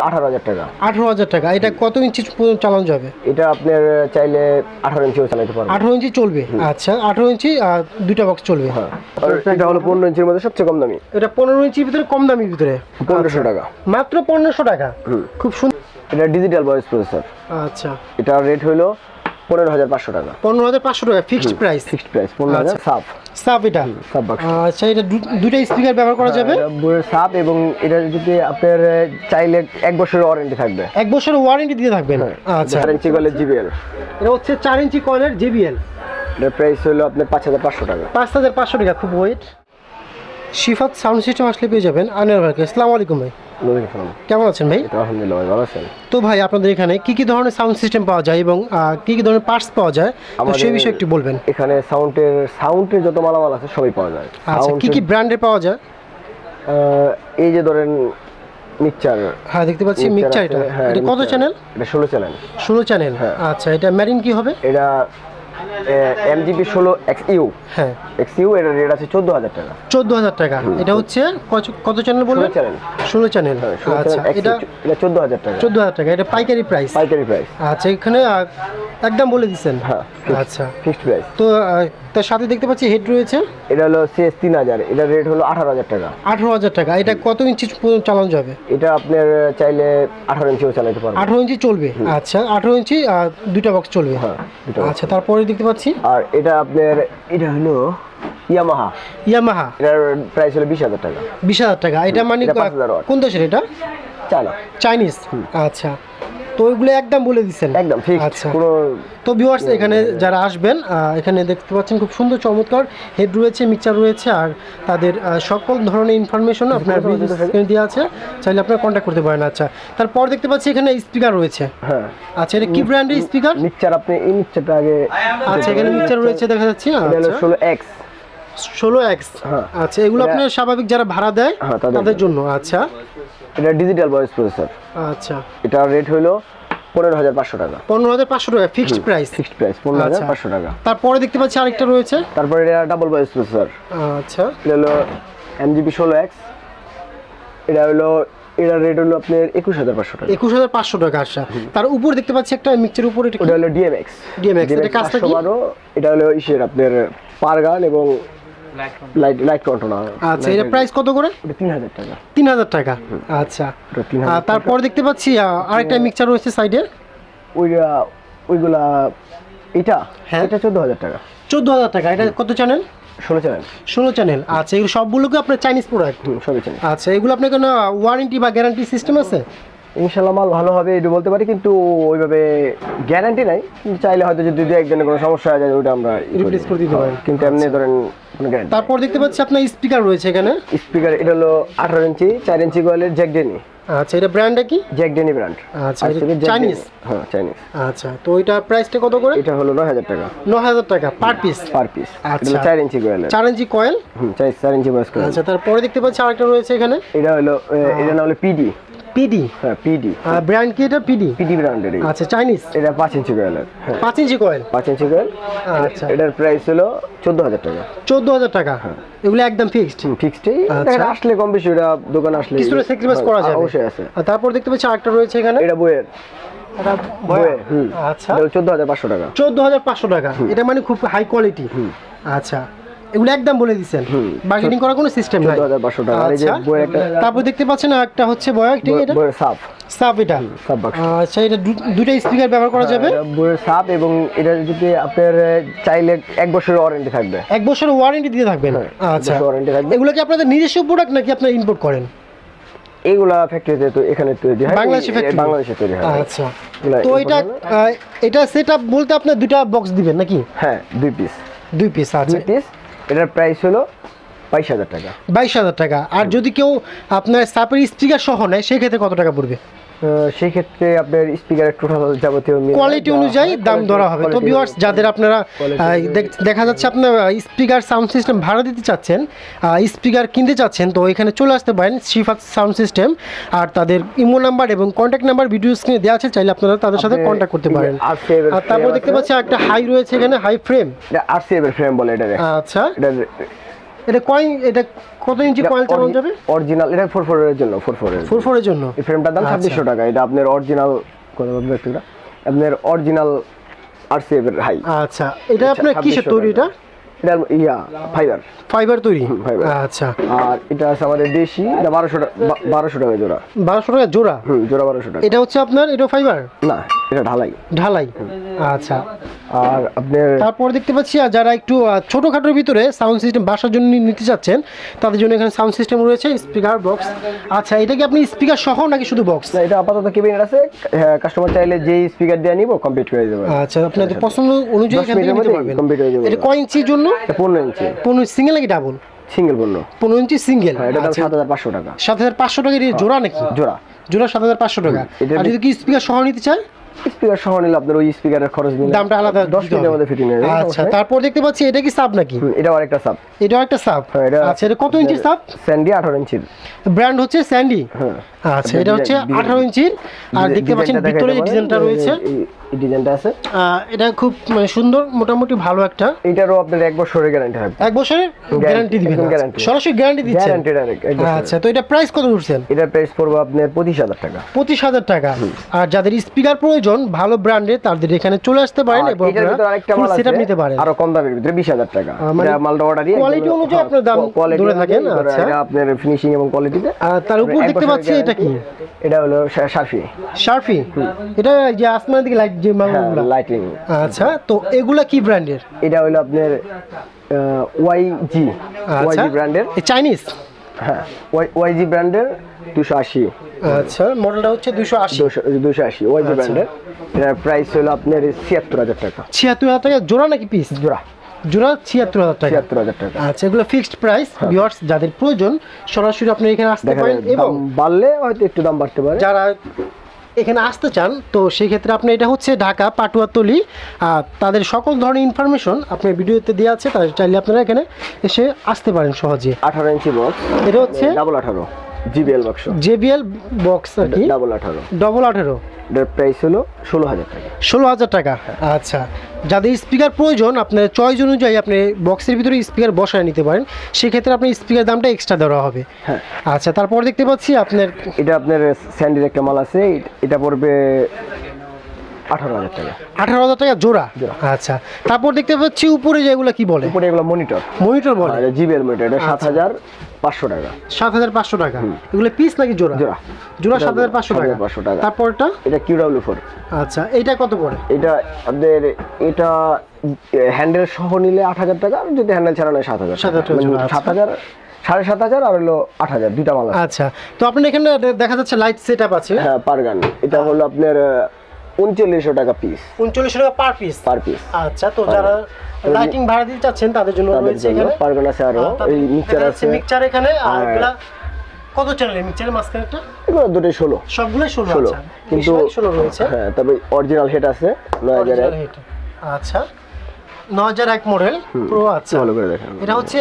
আঠারো হাজার টাকা। আঠারো হাজার টাকা। এটা কত ইঞ্চি পর্যন্ত চালানো যাবে? এটা আপনার চাইলে আঠারো ইঞ্চিও চালাতে পারবেন। আঠারো ইঞ্চি চলবে? আচ্ছা আঠারো ইঞ্চি আর দুইটা বক্স চলবে। হ্যাঁ। এটা হলো পনেরো ইঞ্চির মধ্যে সবচেয়ে কম দামি। এটা পনেরো ইঞ্চির ভিতরে কম দামির ভিতরে। পনেরোশো টাকা। মাত্র পনেরোশো টাকা? খুব সুন্দর এটা ডিজিটাল ভয়েস প্রসেসর আচ্ছা। এটা রেট হলো পনেরো হাজার পাঁচশো টাকা। পনেরো হাজার পাঁচশো টাকা ফিক্সড প্রাইস ফিক্সড প্রাইস পনেরো হাজার সাফ। সাব এটা। সাফ আচ্ছা এটা দু- দুইটা স্পিকার ব্যবহার করা যাবে? সাপ এবং এটা যদি আপনার চাইলে এক বছরের ওয়ারেন্টি থাকবে। এক বছরের ওয়ারেন্টি দিয়ে থাকবেন? আচ্ছা। চার ইঞ্চি গলে জিবিএল এটা হচ্ছে চার ইঞ্চি কয়েলের জেবিএল এটার প্রাইস হলো আপনার পাঁচ হাজার পাঁচশো টাকা। পাঁচ হাজার পাঁচশো টাকা খুব ওয়েট শিফাত সাউন্ড সিস্টেম আসলে পেয়ে যাবেন আনিয়ার ভাইকে। আসসালামু আলাইকুম ভাই। কেমন আছেন ভাই? আলহামদুলিল্লাহ ভাই ভালো আছেন তো ভাই আপনাদের এখানে কি কি ধরনের সাউন্ড সিস্টেম পাওয়া যায় এবং কি কি ধরনের পার্টস পাওয়া যায়? তো সেই বিষয়ে একটু বলবেন। এখানে সাউন্ডের সাউন্ডের যত মালামাল আছে সবই পাওয়া যায়। আচ্ছা কি কি ব্র্যান্ডের পাওয়া যায়? এই যে ধরেন মিক্সচার হ্যাঁ দেখতে পাচ্ছি মিক্সচার এটা। এটা কত চ্যানেল এটা ষোলো চ্যানেল ষোলো চ্যানেল হ্যাঁ। আচ্ছা এটা ম্যারিন কি হবে? এটা এমজিপি ষোলো এক্স ইউ হ্যাঁ। এক্স ইউ এর রেট আছে চোদ্দ হাজার টাকা। চোদ্দ হাজার টাকা। এটা হচ্ছে কত- চ্যানেল বলবেন চ্যানেল ষোলো চ্যানেল আচ্ছা এটা এটা চোদ্দ হাজার টাকা। চোদ্দ হাজার টাকা। এটা পাইকারি প্রাইস পাইকারি প্রাইস আচ্ছা এখানে একদম বলে দিচ্ছেন। হ্যাঁ আচ্ছা। ফিক্সড প্রাইস তো তার সাথে দেখতে পাচ্ছি হেড রয়েছে। এটা হলো সিএস তিন হাজার এটার রেট হলো আঠারো হাজার টাকা। আঠারো হাজার টাকা এটা কত ইঞ্চি পর্যন্ত চালানো যাবে? এটা আপনার চাইলে আঠারো ইঞ্চিও চালাতে পারবেন। আঠারো ইঞ্চি চলবে? আচ্ছা আঠারো ইঞ্চি আর দুইটা বক্স চলবে? হ্যাঁ আচ্ছা তারপরে দেখতে পাচ্ছি। আর এটা আপনার এটা হলো ইয়ামাহা ইয়ামাহা এটার প্রাইস হলো বিশ হাজার টাকা। বিশ হাজার টাকা এটা মানে এটা 5000 কোন দেশের এটা? চায়না। চাইনিজ। আচ্ছা। তো ওইগুলো একদম বলে দিচ্ছেন একদম ফিক্সড আচ্ছা। কোনো তো ভিউয়ার্স এখানে যারা আসবেন এখানে দেখতে পাচ্ছেন খুব সুন্দর চমৎকার হেড রয়েছে মিক্সচার রয়েছে আর তাদের সকল ধরনের ইনফরমেশন আপনার দেওয়া আছে চাইলে আপনারা কন্ট্যাক্ট করতে পারেন। আচ্ছা তারপর দেখতে পাচ্ছি এখানে স্পিকার রয়েছে। হ্যাঁ। আচ্ছা এটা কি ব্র্যান্ডের স্পিকার মিক্সচার আপনি এই মিক্সচারটা আগে আচ্ছা এখানে মিক্সচার রয়েছে দেখা যাচ্ছে। আচ্ছা। ষোলো এক্স ষোলো এক্স হ্যাঁ। আচ্ছা এগুলো আপনার স্বাভাবিক যারা ভাড়া দেয় হ্যাঁ, তাদের জন্য। আচ্ছা। এটা ডিজিটাল ভয়েস প্রসেসর আচ্ছা। এটার রেট হলো পনেরো হাজার পাঁচশো টাকা। পনেরো হাজার পাঁচশো টাকা ফিক্সড প্রাইস ফিক্সড প্রাইস পনেরো হাজার আচ্ছা। পাঁচশো টাকা। তারপরে দেখতে পাচ্ছি আরেকটা রয়েছে। তারপরে এটা ডাবল ভয়েস প্রসেসর আচ্ছা। এটা হলো এমজিবি ষোলো এক্স এটা হলো এটার রেট হলো আপনার একুশ হাজার পাঁচশো টাকা। একুশ হাজার পাঁচশো টাকা আসা তার উপর দেখতে পাচ্ছি একটা মিক্সের উপর এটা হলো ডিএমএক্স DMX, এটা কাজটা কি? এটা হলো ইসের আপনার পারগান এবং লাইট লাইট কন্ট্রোলার আচ্ছা এটা প্রাইস কত করে? তিন হাজার টাকা। তিন হাজার টাকা। আচ্ছা। তারপর দেখতে পাচ্ছি আরেকটা মিক্সচার রয়েছে সাইডে ওইটা ওইগুলা এটা? হ্যাঁ। এটা চোদ্দ হাজার টাকা। চোদ্দ হাজার টাকা। এটা কত চ্যানেল ষোলো চ্যানেল ষোলো চ্যানেল আচ্ছা এগুলো সবগুলোকে আপনার চাইনিজ প্রোডাক্ট সবই চ্যানেল আচ্ছা এগুলো আপনার কোনো ওয়ারেন্টি বা গ্যারান্টি সিস্টেম আছে? ইনশাল্লাহ মাল ভালো হবে এটা বলতে পারি কিন্তু ওইভাবে গ্যারান্টি নাই। কিন্তু চাইলে হয়তো যদি দু একদিনের কোনো সমস্যা হয়ে যায় ওইটা আমরা ই করি। দিতে পারেন। কিন্তু এমনি ধরেন তারপর দেখতে পাচ্ছি আপনার স্পিকার রয়েছে এখানে। স্পিকার এটা হলো আঠারো ইঞ্চি চার ইঞ্চি গোয়ালের জ্যাক ডেনি আচ্ছা এটা ব্র্যান্ডটা কি? জ্যাক ডেনি ব্র্যান্ড আচ্ছা চাইনিজ হ্যাঁ চাইনিজ আচ্ছা তো ওইটার প্রাইসটা কত করে? এটা হলো নয় হাজার টাকা। ন হাজার টাকা পার পিস পার পিস আচ্ছা। এটা চার ইঞ্চি গোয়ালের। চার ইঞ্চি কয়েল হুম চার ইঞ্চি বয়স করে আচ্ছা তারপরে দেখতে পাচ্ছি আরেকটা রয়েছে এখানে। এটা হলো এ, এটা নাম হলো পিডি পিডি হ্যাঁ পিডি ব্র্যান্ড কি এটা? পিডি পিডি ব্র্যান্ডের আচ্ছা চাইনিজ এটা পাঁচ ইঞ্চি গোয়ালের হ্যাঁ। পাঁচ ইঞ্চি কয়েল পাঁচ ইঞ্চি গোয়াল আচ্ছা। এটার প্রাইস হলো চোদ্দ হাজার টাকা। চোদ্দ হাজার টাকা? এগুলো একদম ফিক্সড ফিক্সডই আচ্ছা। আসলে কম বেশি ওটা দোকানে আসলে কিছুটা স্যাক্রিফাইস করা হ্যাঁ, যাবে। অবশ্যই আছে। আর তারপর দেখতে পাচ্ছি আরেকটা রয়েছে এখানে। এটা বইয়ের। এটা বইয়ে আচ্ছা। চোদ্দ হাজার পাঁচশো টাকা। চোদ্দ হাজার পাঁচশো টাকা। এটা মানে খুব হাই কোয়ালিটি আচ্ছা। এগুলো একদম বলে দিচ্ছেন বার্গেনিং করার কোনো সিস্টেম নাই। চোদ্দ হাজার পাঁচশো টাকা। আর এই যে আচ্ছা। বইয়ের একটা তারপর দেখতে পাচ্ছেন একটা হচ্ছে বয় ঠিক এটা? বইয়ের সাপ। সাপ এটা। সাপ বাক্স। আচ্ছা এটা দু- দুইটা স্পিকার ব্যবহার করা যাবে? বইয়ের সাপ এবং এটা যদি আপনার চাইলে এক বছরের ওয়ারেন্টি থাকবে। এক বছরের ওয়ারেন্টি দিয়ে থাকবেন? আচ্ছা। ওয়ারেন্টি থাকবে। এগুলো কি আপনাদের নিজস্ব প্রোডাক্ট নাকি আপনারা ইম্পোর্ট করেন? এইগুলা ফ্যাক্টরিতে তো এখানে তৈরি হয়। বাংলাদেশে factory? বাংলাদেশে তৈরি হয়। আচ্ছা। তো এটা হয় না? এটা সেট আপ বলতে আপনার দুইটা বক্স দিবেন নাকি? হ্যাঁ দুই পিস দুই পিস আচ্ছা। দুই পিস এটার প্রাইস হলো বাইশ হাজার টাকা। বাইশ হাজার টাকা। আর যদি কেউ আপনার সাপের স্পিকার সহ নেয় সেক্ষেত্রে কত টাকা পড়বে? সেই ক্ষেত্রে আপনার স্পিকারের টোটাল যাবতীয় কোয়ালিটি অনুযায়ী দাম ধরা হবে। তো ভিউয়ার্স যাদের আপনারা দেখ- যাচ্ছে আপনার স্পিকার সাউন্ড সিস্টেম ভাড়া দিতে চাচ্ছেন স্পিকার কিনতে চাচ্ছেন তো এখানে চলে আসতে পারেন শিফাত সাউন্ড সিস্টেম আর তাদের ইমো নাম্বার এবং কন্ট্যাক্ট নাম্বার ভিডিও স্ক্রিনে দেওয়া আছে চাইলে আপনারা তাদের সাথে কন্ট্যাক্ট করতে পারেন। আর তারপর দেখতে। পাচ্ছি একটা হাই রয়েছে এখানে হাই ফ্রেম বলে আচ্ছা। এটা কয়েন এটা কত ইঞ্চি কয়েল চালানো যাবে অরিজিনাল এটা ফোর ফোর এর জন্য ফোর ফোর এর ফোর ফোরের জন্য? এই ফ্রেমটার দাম আচ্ছা। ছাব্বিশশো টাকা। এটা আপনার অরিজিনাল কত একটু আপনার অরিজিনাল আরসিএফ এর হাই আচ্ছা এটা আপনার কিসের তৈরি এটা? এটা ইয়া ফাইবার ফাইবার তৈরি? আচ্ছা। আর এটা আছে আমাদের দেশি এটা বারোশো টাকা বারোশো টাকা জোড়া। বারোশো টাকা জোড়া? হুম জোড়া বারোশো টাকা। এটা হচ্ছে আপনার এটা ফাইবার না। এটা ঢালাই। ঢালাই? আচ্ছা। আর আপনার তারপর দেখতে পাচ্ছি যারা একটু ছোটখাটোর ভিতরে সাউন্ড সিস্টেম বাসার জন্য নিতে চাচ্ছেন তাদের জন্য এখানে সাউন্ড সিস্টেম রয়েছে স্পিকার বক্স আচ্ছা এটা কি আপনি স্পিকার সহ নাকি শুধু বক্স এটা আপাতত কেবিনেট আছে। কাস্টমার চাইলে যেই স্পিকার দিয়ে নিব কমপ্লিট করে দেবো আচ্ছা আপনাদের পছন্দ অনুযায়ী এখান থেকে নিতে পারবেন। complete হয়ে যাবে। এটা কয় ইঞ্চির জন্য? পনেরো ইঞ্চি। পনেরো সিঙ্গেল নাকি ডাবল সিঙ্গেল পণ্য পনেরো ইঞ্চি সিঙ্গেল হ্যাঁ এটা দাম সাত হাজার পাঁচশো টাকা। সাত হাজার পাঁচশো টাকা জোড়া নাকি? জোড়া। জোড়া সাত হাজার পাঁচশো টাকা। আর যদি কি স্পিকার সহ নিতে চায়? স্পিকার সহ নিলে আপনার ওই স্পিকারের খরচ নিলে দামটা আলাদা দশ দিতে মিনিটের হবে। মধ্যে ফিটিং হয়ে আচ্ছা তারপর দেখতে পাচ্ছি এটা কি সাব নাকি? হুম, এটাও আরেকটা সাপ এটাও একটা সাব হ্যাঁ, এটা আচ্ছা এটা কত ইঞ্চি সাব স্যান্ডি আঠারো ইঞ্চির। ব্র্যান্ড হচ্ছে স্যান্ডি হ্যাঁ। আচ্ছা এটা হচ্ছে ডিজাইন- আঠারো ইঞ্চির। আর দেখতে পাচ্ছেন ভিতরে ডিজাইনটা রয়েছে। এই- ডিজাইনটা আছে। এটা খুব মানে সুন্দর মোটামুটি ভালো একটা। এটারও আপনার এক বছরের গ্যারান্টি হবে এক বছরের গ্যারান্টি দিবেন। আচ্ছা, সরাসরি গ্যারান্টি দিচ্ছেন? গ্যারান্টি ডাইরেক্ট আচ্ছা তো এটা প্রাইস কত উঠছেন এটার প্রাইস পড়বে আপনার পঁচিশ হাজার টাকা। পঁচিশ হাজার টাকা। আর যাদের স্পিকার প্রয়োজন ভালো ব্র্যান্ডের তাদের এখানে চলে আসতে পারেন এবং এটার ভিতরে আরেকটা মাল সেট আছে নিতে পারেন। আরও কম দামের ভিতরে বিশ হাজার টাকা। মানে মালটা অর্ডারই quality অনুযায়ী আপনার দাম ধরে থাকেন, আচ্ছা। এটা আপনার ফিনিশিং এবং কোয়ালিটিতে তার উপর দেখতে পাচ্ছি এটা কি? এটা হলো শা- সার্ফি শার্ফি এটা যে আসমানের দিকে লাইট যে হ্যাঁ মালগুলো লাইটিং আচ্ছা তো এগুলা কি ব্র্যান্ডের এটা হলো আপনার ওয়াইজি ওয়াইজি ব্র্যান্ডের চাইনিজ হ্যাঁ ওয়াইজি ব্র্যান্ডের দুশো আশি। আচ্ছা মডেলটা হচ্ছে দুশো আশি। দুশো আশি ওয়াইজি আচ্ছা। ব্র্যান্ডের। প্রাইস হলো আপনার ছিয়াত্তর হাজার টাকা। ছিয়াত্তর হাজার টাকা জোড়া নাকি পিস জোড়া। জোড়া ছিয়াত্তর হাজার টাকা। ছিয়াত্তর হাজার টাকা। আচ্ছা এগুলো ফিক্সড প্রাইস ভিউয়ার্স যাদের প্রয়োজন সরাসরি আপনি এখানে আসতে পারেন এবং বাড়লে হয়তো একটু দাম বাড়তে পারে। যারা এখানে আসতে চান তো সেক্ষেত্রে আপনি এটা হচ্ছে ঢাকা পাটুয়াতলি আর তাদের সকল ধরনের ইনফরমেশন আপনার ভিডিওতে দেওয়া আছে তাদের চাইলে আপনারা এখানে এসে আসতে পারেন সহজে। আঠারো ইঞ্চি বক্স এটা হচ্ছে ডাবল আঠারো। জিবিএল বক্স জেবিএল বক্স আর কি? ডাবল আঠারো। ডবল আঠেরো। এটার প্রাইস হলো ষোলো হাজার টাকা। ষোলো হাজার টাকা। আচ্ছা। যাদের স্পিকার প্রয়োজন আপনার চয়েস অনুযায়ী আপনি বক্সের ভিতরে স্পিকার বসায় নিতে পারেন। সেক্ষেত্রে আপনার স্পিকার দামটা এক্সট্রা ধরা হবে। হ্যাঁ। আচ্ছা তারপর দেখতে পাচ্ছি আপনার এটা আপনার স্যান্ডির একটা মাল আছে। এটা পড়বে আঠারো হাজার টাকা। আঠারো হাজার টাকা জোড়া। আচ্ছা তারপর দেখতে পাচ্ছি উপরে যেগুলো কি বলে? উপরে এগুলো মনিটর। মনিটর বলে? জিবিএল মনিটর এটা সাত আচ্ছা। হাজার পাঁচশো টাকা। সাত হাজার পাঁচশো টাকা। এগুলো পিস নাকি জোড়া? জোড়া। জোড়া সাত হাজার পাঁচশো টাকা। পাঁচশো টাকা। তারপরটা? এটা কিউডাব্লিউ ফোর। আচ্ছা এইটা কত পড়ে? এটা আপনাদের এটা হ্যান্ডেল সহ নিলে আট হাজার টাকা আর যদি হ্যান্ডেল ছাড়া নেয় সাত হাজার জোড়া, আচ্ছা। সাত হাজার সাড়ে সাত হাজার আর হলো আট হাজার দুইটা মাল আচ্ছা তো আপনার এখানে দেখা যাচ্ছে লাইট সেট আপ আছে। হ্যাঁ পার গান এটা হলো আপনার উনচল্লিশশো টাকা পিস উনচল্লিশশো টাকা পার পিস পার পিস আচ্ছা তো যারা লাইটিং ভাড়া দিতে চাচ্ছেন তাদের জন্য রয়েছে এখানে। পারগান আছে আরও এই মিক্সার আছে। মিক্সচার এখানে আর এগুলা কত চ্যানেলের মিক্সচারের মাঝখানেটা এগুলো দুটোই ষোলো। সবগুলোই ষোলো ষোলো। আচ্ছা। কিন্তু কিন্তু ষোলো রয়েছে। হ্যাঁ তবে অরিজিনাল হেড আছে নয় হাজার আচ্ছা। ন হাজার এক মডেল প্রো আচ্ছা ভালো করে দেখেন। এটা হচ্ছে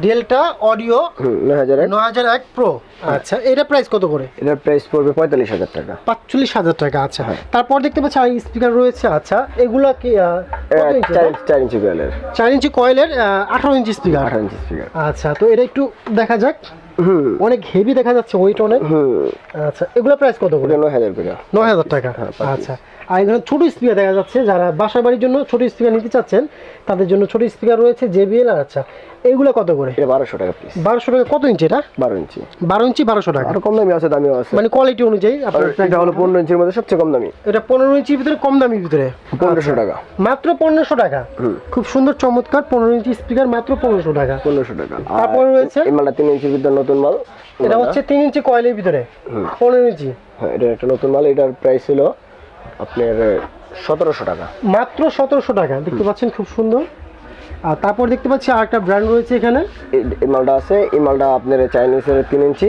ডেল্টা অডিও হুম নয় হাজার এক। ন হাজার এক প্রো আচ্ছা এটা প্রাইস কত করে? এটার প্রাইস পড়বে পঁয়তাল্লিশ হাজার টাকা। পাঁচচল্লিশ হাজার টাকা আচ্ছা। হ্যাঁ। তারপর দেখতে পাচ্ছি আর স্পিকার রয়েছে আচ্ছা। এগুলা কি আহ, কত এটা ইঞ্চি কোয়েলের চার ইঞ্চি কয়েলের আঠারো ইঞ্চি স্পিকার আঠারো ইঞ্চি স্পিকার আচ্ছা তো এটা একটু দেখা যাক। অনেক হেভি দেখা যাচ্ছে ওয়েট অনেক আচ্ছা এগুলো প্রাইস কত করে? নয় হাজার করে নয় হাজার টাকা। আচ্ছা আর এখানে ছোট স্পিকার দেখা যাচ্ছে যারা বাসা বাড়ির জন্য ছোট স্পিকার নিতে চাচ্ছেন তাদের জন্য ছোট স্পিকার রয়েছে জেবিএল আর আচ্ছা এগুলো কত করে? এটা বারোশো টাকা পিস বারোশো টাকা কত ইঞ্চি এটা? বারো ইঞ্চি বারো ইঞ্চি বারোশো টাকা। কম দামি আছে দামিও আছে। মানে কোয়ালিটি অনুযায়ী আপনার এটা হলো পনেরো ইঞ্চির মধ্যে সবচেয়ে কম দামি। এটা পনেরো ইঞ্চির ভিতরে কম দামি ভিতরে। পনেরোশো টাকা। মাত্র পনেরোশো টাকা। খুব সুন্দর চমৎকার পনেরো ইঞ্চি স্পিকার মাত্র পনেরোশো টাকা। পনেরোশো টাকা। তারপরে রয়েছে? এই মালটা তিন ইঞ্চির ভিতরে নতুন মাল? এটা হচ্ছে তিন ইঞ্চি কয়েলের ভিতরে। পনেরো ইঞ্চি। হ্যাঁ এটা একটা নতুন মাল। এটার প্রাইস ছিল আপনার সতেরোশো টাকা। মাত্র সতেরোশো টাকা। দেখতে পাচ্ছেন খুব সুন্দর। আর তারপর দেখতে পাচ্ছি আর একটা ব্র্যান্ড রয়েছে এখানে। এই মালটা আছে। এই মালটা আপনার চাইনিজের তিন ইঞ্চি।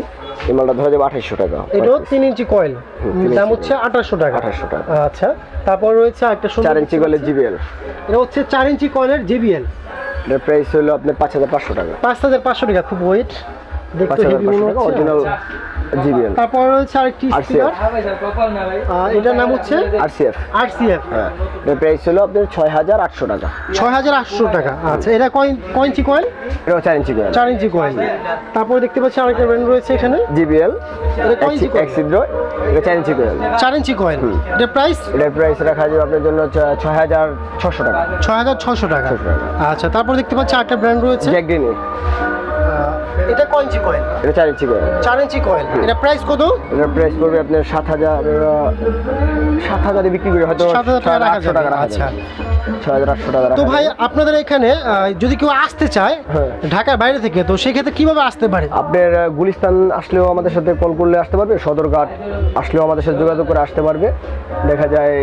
এই মালটা ধরা যাবে আঠাইশশো টাকা। এটাও তিন ইঞ্চি কয়েল। দাম হচ্ছে আঠাশশো টাকা। 2800 টাকা। আচ্ছা তারপর রয়েছে একটা চার ইঞ্চি গলে জিবিএল এটা হচ্ছে চার ইঞ্চি কয়েলের জেবিএল এটার প্রাইস হলো আপনার পাঁচ হাজার পাঁচশো টাকা। পাঁচ হাজার পাঁচশো টাকা খুব ওয়েট পাঁচ দেখতে হাজার হেভি পাঁচশো টাকা হচ্ছে অরিজিনাল আচ্ছা। জিবিএল তারপর আরেকটি স্পিকার এটার নাম হচ্ছে? আরসিএফ আরসিএফ হ্যাঁ। এর প্রাইস হলো আপনার ছয় হাজার আটশো টাকা। ছয় হাজার আটশো টাকা। আচ্ছা এটা কয়েন কয়েঞ্চি কয়েন এটা চার ইঞ্চি করে চার ইঞ্চি কয়েন তারপরে দেখতে পাচ্ছি আরেকটা ব্র্যান্ড রয়েছে এখানে। জিবিএল এটা? এটা চার ইঞ্চি করে চার ইঞ্চি কয়েন এটা প্রাইস এটার প্রাইস রাখা যাবে আপনার জন্য ছয় হাজার ছশো টাকা। ছয় হাজার ছশো টাকা। আচ্ছা তারপর দেখতে পাচ্ছি আরেকটা ব্র্যান্ড রয়েছে। জ্যাক এটা কয় ইঞ্চি কয়েল এটা চার ইঞ্চি করে চার ইঞ্চি কয়েন। এটা প্রাইস কত? এটা প্রাইস পড়বে আপনার সাত হাজার সাত হাজারে বিক্রি করে হয়তো সাত হাজার আটশো টাকা আচ্ছা। ছয় হাজার আটশো টাকা তো ভাই আপনাদের এখানে যদি কেউ আসতে চায় হ্যাঁ। ঢাকার বাইরে থেকে তো সেক্ষেত্রে কীভাবে আসতে পারে? আপনার গুলিস্তান আসলেও আমাদের সাথে কল করলে আসতে পারবে সদরঘাট আসলেও আমাদের সাথে যোগাযোগ করে আসতে পারবে। দেখা যায়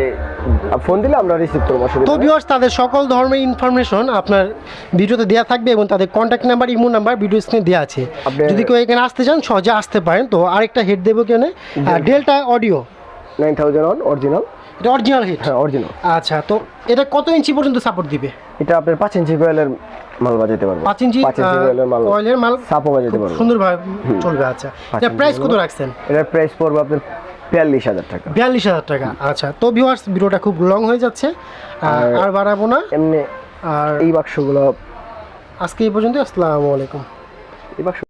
ফোন দিলে আমরা রিসিভ করব তো। ভিউয়ার্স তাদের সকল ধর্মের ইনফরমেশন আপনার ভিডিওতে দেওয়া থাকবে এবং তাদের contact number imo number video স্ক্রিনে দেওয়া আছে। যদি কেউ এখানে আসতে চান সহজে আসতে পারেন। তো আরেকটা হেড দেবো কেন Delta audio nine thousand one original এটা অরিজিনাল হেড হ্যাঁ অরিজিনাল আচ্ছা তো এটা কত ইঞ্চি পর্যন্ত সাপোর্ট দিবে? এটা আপনার পাঁচ ইঞ্চি কোয়েলের মাল বাজাতে পারবে। পাঁচ ইঞ্চি কোয়েলের মাল অয়েলের মাল সাপও বাজাতে পারবে। সুন্দরভাবে চলবে আচ্ছা। এটা প্রাইস কত রাখছেন? এটার প্রাইস পড়বে আপনার বিয়াল্লিশ হাজার টাকা। বিয়াল্লিশ হাজার টাকা আচ্ছা। তো ভিউয়ার্স ভিডিওটা খুব লং হয়ে যাচ্ছে। আর বাড়াবো না। এমনি আর এই বাক্সগুলো আজকে এই পর্যন্ত আসসালামু আলাইকুম। এই বাক্স